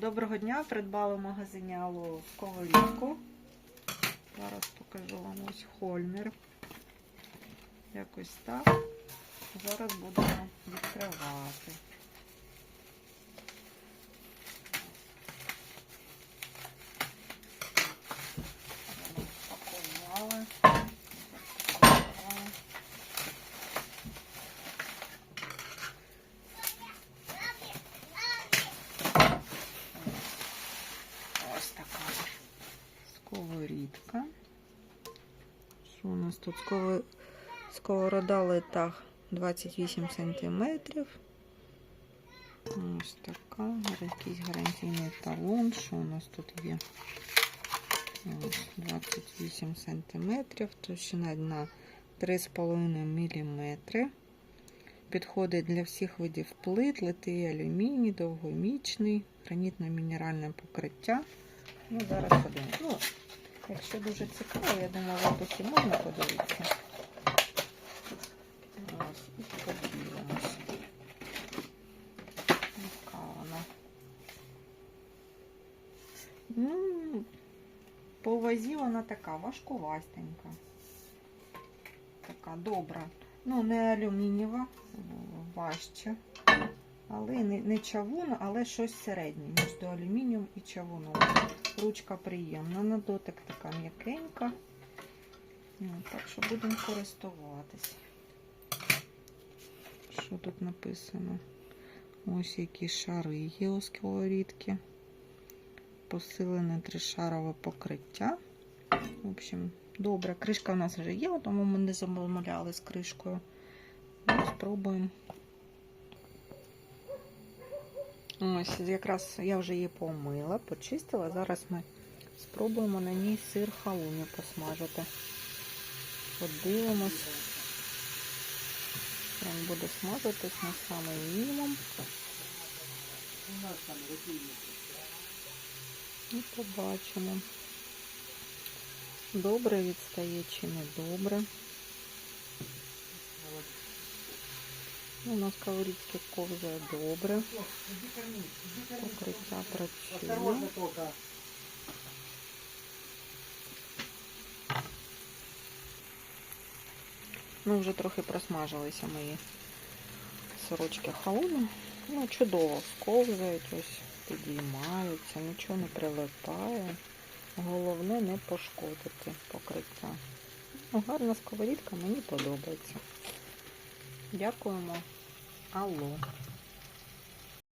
Доброго дня! Придбали в магазині Алло ковалівку. Зараз покажу вам ось Хольмер. Якось так. Зараз будемо відкривати. Запакували. Запакували. Ось така сковорідка. Що у нас тут сковорода лита 28 см. Ось така, якийсь гарантійний талон. Що у нас тут є? Ось 28 см, товщина дна 3,5 мм. Підходить для всіх видів плит, литий алюміній, довгомічний, гранітно-мінеральне покриття. Ну, зараз подивимось. Ну, якщо дуже цікаво, я думаю, в описі можна подивитися. Ось, і подивимось. Яка вона. Ну, по вазі вона така важкувастенька. Така добра. Ну, не алюмінієва, важче. Але не, не чавун, але щось середнє між алюмінієм і чавуном. Ручка приємна, на дотик така м'якенька. Ну, Так що будемо користуватись. Що тут написано? Ось які шари є у. Посилене тришарове покриття. В общем, добре. Кришка в нас вже є, тому ми не замовляли з кришкою. Ну, спробуємо. Ось, якраз я вже її помила, почистила. Зараз ми спробуємо на ній сир халуні посмажити. Подивимось. Він буде смажитись на самий мінімум. І побачимо. Добре відстає чи не добре. Ну, на сковорідці ковзає добре. Покриття працює. Ну, вже трохи просмажилися мої сорочки халуни. Ну, чудово сковзають, ось підіймаються, нічого не прилипає. Головне не пошкодити покриття. Ну, гарна сковорідка, мені подобається. Дякуємо. Алло.